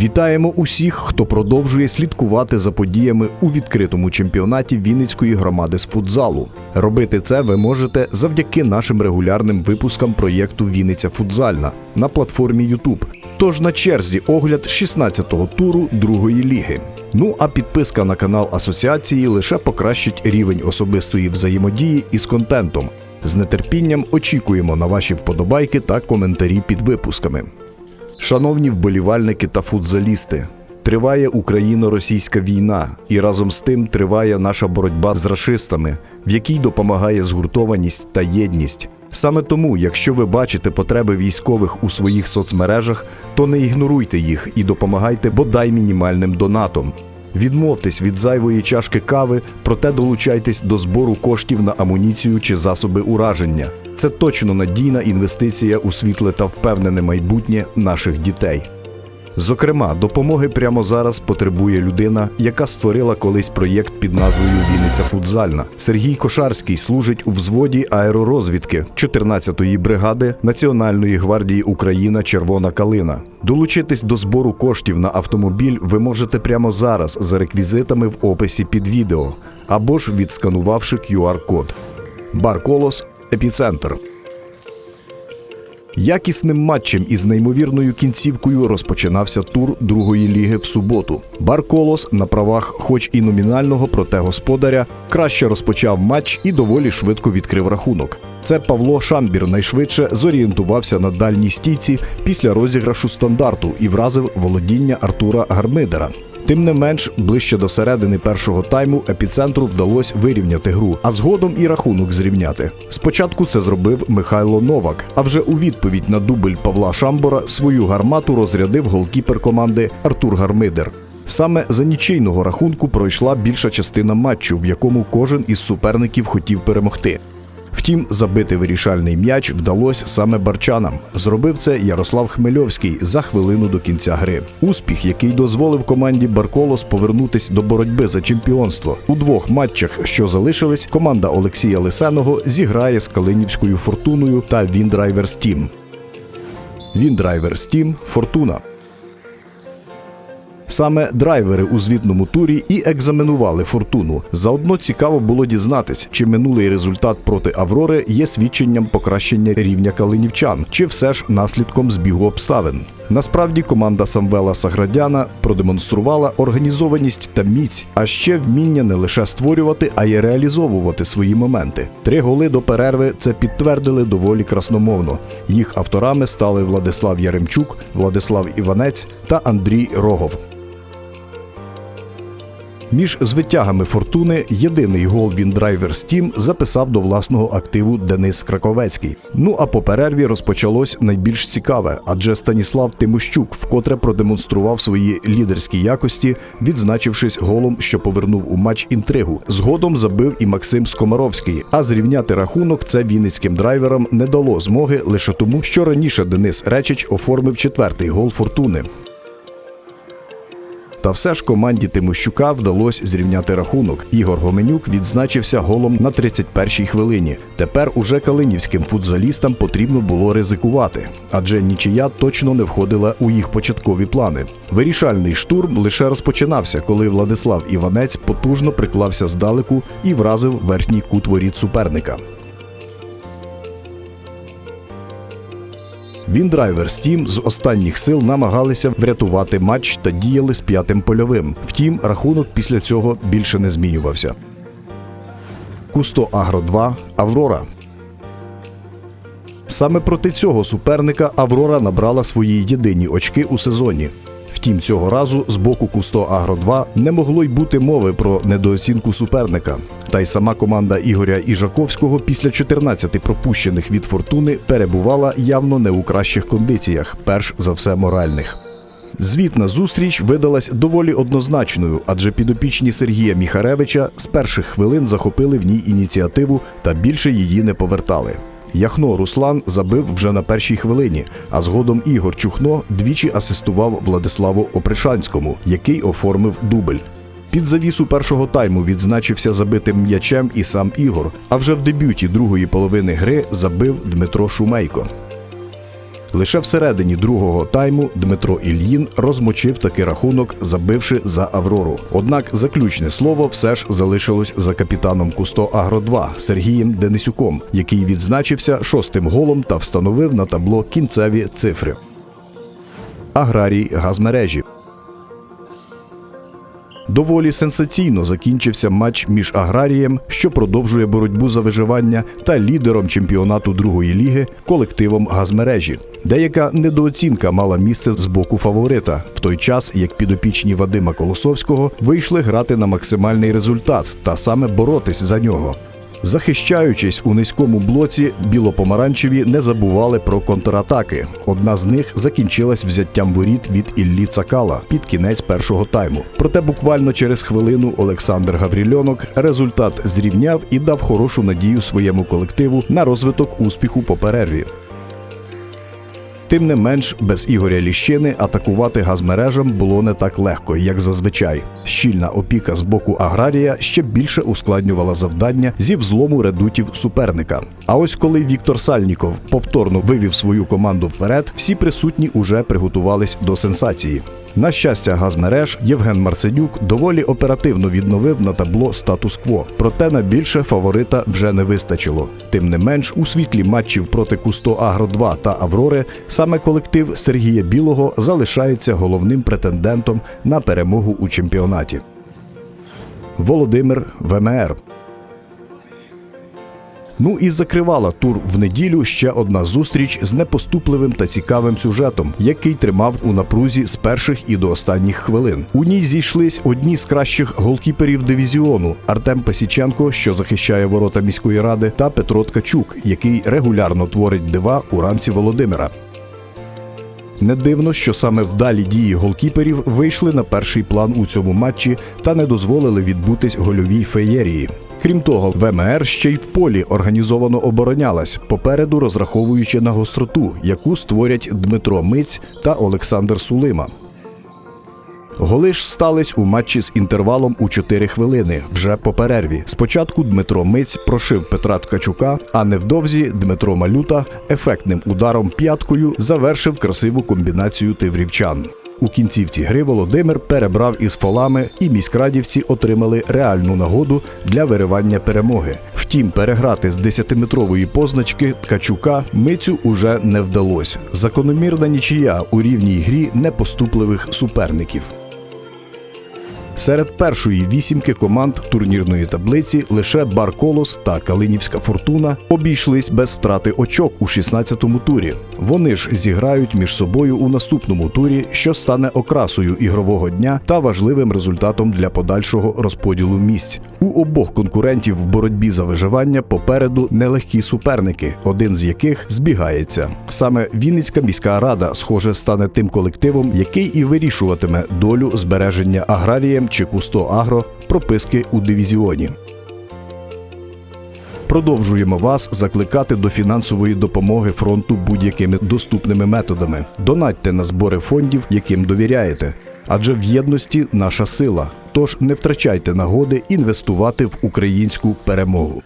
Вітаємо усіх, хто продовжує слідкувати за подіями у відкритому чемпіонаті Вінницької громади з футзалу. Робити це ви можете завдяки нашим регулярним випускам проєкту Вінниця Футзальна на платформі YouTube. Тож на черзі огляд 16-го туру другої ліги. Ну а підписка на канал асоціації лише покращить рівень особистої взаємодії із контентом. З нетерпінням очікуємо на ваші вподобайки та коментарі під випусками. Шановні вболівальники та футзалісти, триває Україно-російська війна, і разом з тим триває наша боротьба з рашистами, в якій допомагає згуртованість та єдність. Саме тому, якщо ви бачите потреби військових у своїх соцмережах, то не ігноруйте їх і допомагайте бодай мінімальним донатом. Відмовтесь від зайвої чашки кави, проте долучайтесь до збору коштів на амуніцію чи засоби ураження. Це точно надійна інвестиція у світле та впевнене майбутнє наших дітей. Зокрема, допомоги прямо зараз потребує людина, яка створила колись проєкт під назвою Вінниця Футзальна. Сергій Кошарський служить у взводі аеророзвідки 14-ї бригади Національної гвардії Україна Червона Калина. Долучитись до збору коштів на автомобіль ви можете прямо зараз за реквізитами в описі під відео або ж відсканувавши QR-код. Бар Колос Епіцентр. Якісним матчем із неймовірною кінцівкою розпочинався тур другої ліги в суботу. Бар Колос на правах, хоч і номінального, проте господаря, краще розпочав матч і доволі швидко відкрив рахунок. Це Павло Шамбір найшвидше зорієнтувався на дальній стійці після розіграшу стандарту і вразив володіння Артура Гармидера. Тим не менш, ближче до середини першого тайму епіцентру вдалося вирівняти гру, а згодом і рахунок зрівняти. Спочатку це зробив Михайло Новак, а вже у відповідь на дубль Павла Шамбора свою гармату розрядив голкіпер команди Артур Гармидер. Саме за нічийного рахунку пройшла більша частина матчу, в якому кожен із суперників хотів перемогти. Втім, забити вирішальний м'яч вдалося саме барчанам. Зробив це Ярослав Хмельовський за хвилину до кінця гри. Успіх, який дозволив команді Барколос повернутись до боротьби за чемпіонство. У двох матчах, що залишились, команда Олексія Лисеного зіграє з Калинівською фортуною та Віндрайвер Стім. Віндрайвер Стім Фортуна. Саме драйвери у звітному турі і екзаменували фортуну. Заодно цікаво було дізнатись, чи минулий результат проти Аврори є свідченням покращення рівня калинівчан, чи все ж наслідком збігу обставин. Насправді команда Самвела Саградяна продемонструвала організованість та міць, а ще вміння не лише створювати, а й реалізовувати свої моменти. Три голи до перерви це підтвердили доволі красномовно. Їх авторами стали Владислав Яремчук, Владислав Іванець та Андрій Рогов. Між звитягами фортуни єдиний гол він Віндрайвер Стім записав до власного активу Денис Краковецький. Ну а по перерві розпочалось найбільш цікаве, адже Станіслав Тимощук вкотре продемонстрував свої лідерські якості, відзначившись голом, що повернув у матч інтригу. Згодом забив і Максим Скомаровський. А зрівняти рахунок це вінницьким драйверам не дало змоги лише тому, що раніше Денис Речич оформив четвертий гол фортуни. Та все ж команді Тимощука вдалося зрівняти рахунок. Ігор Гоменюк відзначився голом на 31-й хвилині. Тепер уже калинівським футзалістам потрібно було ризикувати, адже нічия точно не входила у їх початкові плани. Вирішальний штурм лише розпочинався, коли Владислав Іванець потужно приклався здалеку і вразив верхній кут воріт суперника. Віндрайвер Стім з останніх сил намагалися врятувати матч та діяли з п'ятим польовим. Втім, рахунок після цього більше не змінювався. Кусто Агро 2 Аврора. Саме проти цього суперника Аврора набрала свої єдині очки у сезоні. Втім, цього разу з боку Кусто Агро 2 не могло й бути мови про недооцінку суперника. Та й сама команда Ігоря Іжаковського після 14 пропущених від фортуни перебувала явно не у кращих кондиціях, перш за все моральних. Звітна зустріч видалась доволі однозначною, адже підопічні Сергія Міхаревича з перших хвилин захопили в ній ініціативу та більше її не повертали. Яхно Руслан забив вже на першій хвилині, а згодом Ігор Чухно двічі асистував Владиславу Опришанському, який оформив дубль. Під завісу першого тайму відзначився забитим м'ячем і сам Ігор, а вже в дебюті другої половини гри забив Дмитро Шумейко. Лише всередині другого тайму Дмитро Ільїн розмочив такий рахунок, забивши за Аврору. Однак заключне слово все ж залишилось за капітаном Кусто Агро 2 Сергієм Денисюком, який відзначився шостим голом та встановив на табло кінцеві цифри. Аграрій газмережі. Доволі сенсаційно закінчився матч між аграрієм, що продовжує боротьбу за виживання, та лідером чемпіонату другої ліги колективом газмережі. Деяка недооцінка мала місце з боку фаворита, в той час як підопічні Вадима Колосовського вийшли грати на максимальний результат та саме боротись за нього. Захищаючись у низькому блоці, білопомаранчеві не забували про контратаки. Одна з них закінчилась взяттям воріт від Іллі Цакала під кінець першого тайму. Проте буквально через хвилину Олександр Гаврільонок результат зрівняв і дав хорошу надію своєму колективу на розвиток успіху по перерві. Тим не менш, без Ігоря Ліщини атакувати газмережам було не так легко, як зазвичай. Щільна опіка з боку аграрія ще більше ускладнювала завдання зі взлому редутів суперника. А ось коли Віктор Сальніков повторно вивів свою команду вперед, всі присутні уже приготувались до сенсації. На щастя, газмереж Євген Марценюк доволі оперативно відновив на табло статус-кво. Проте на більше фаворита вже не вистачило. Тим не менш, у світлі матчів проти Кусто Агро 2 та Аврори саме колектив Сергія Білого залишається головним претендентом на перемогу у чемпіонаті. Володимир ВМР. Ну і закривала тур в неділю ще одна зустріч з непоступливим та цікавим сюжетом, який тримав у напрузі з перших і до останніх хвилин. У ній зійшлись одні з кращих голкіперів дивізіону Артем Пасіченко, що захищає ворота міської ради, та Петро Ткачук, який регулярно творить дива у рамці Володимира. Не дивно, що саме вдалі дії голкіперів вийшли на перший план у цьому матчі та не дозволили відбутись гольовій феєрії. Крім того, ВМР ще й в полі організовано оборонялась, попереду розраховуючи на гостроту, яку створять Дмитро Миць та Олександр Сулима. Голи ж стались у матчі з інтервалом у 4 хвилини вже по перерві. Спочатку Дмитро Миць прошив Петра Ткачука, а невдовзі Дмитро Малюта ефектним ударом п'яткою завершив красиву комбінацію тиврівчан. У кінцівці гри Володимир перебрав із фолами, і міськрадівці отримали реальну нагоду для виривання перемоги. Втім, переграти з 10-метрової позначки Ткачука мицю уже не вдалося. Закономірна нічия у рівній грі непоступливих суперників. Серед першої вісімки команд турнірної таблиці лише Бар Колос та Калинівська Фортуна обійшлись без втрати очок у 16-му турі. Вони ж зіграють між собою у наступному турі, що стане окрасою ігрового дня та важливим результатом для подальшого розподілу місць. У обох конкурентів в боротьбі за виживання попереду нелегкі суперники, один з яких збігається. Саме Вінницька міська рада, схоже, стане тим колективом, який і вирішуватиме долю збереження аграрієм чи Кусто Агро прописки у дивізіоні. Продовжуємо вас закликати до фінансової допомоги фронту будь-якими доступними методами. Донатьте на збори фондів, яким довіряєте. Адже в єдності наша сила. Тож не втрачайте нагоди інвестувати в українську перемогу.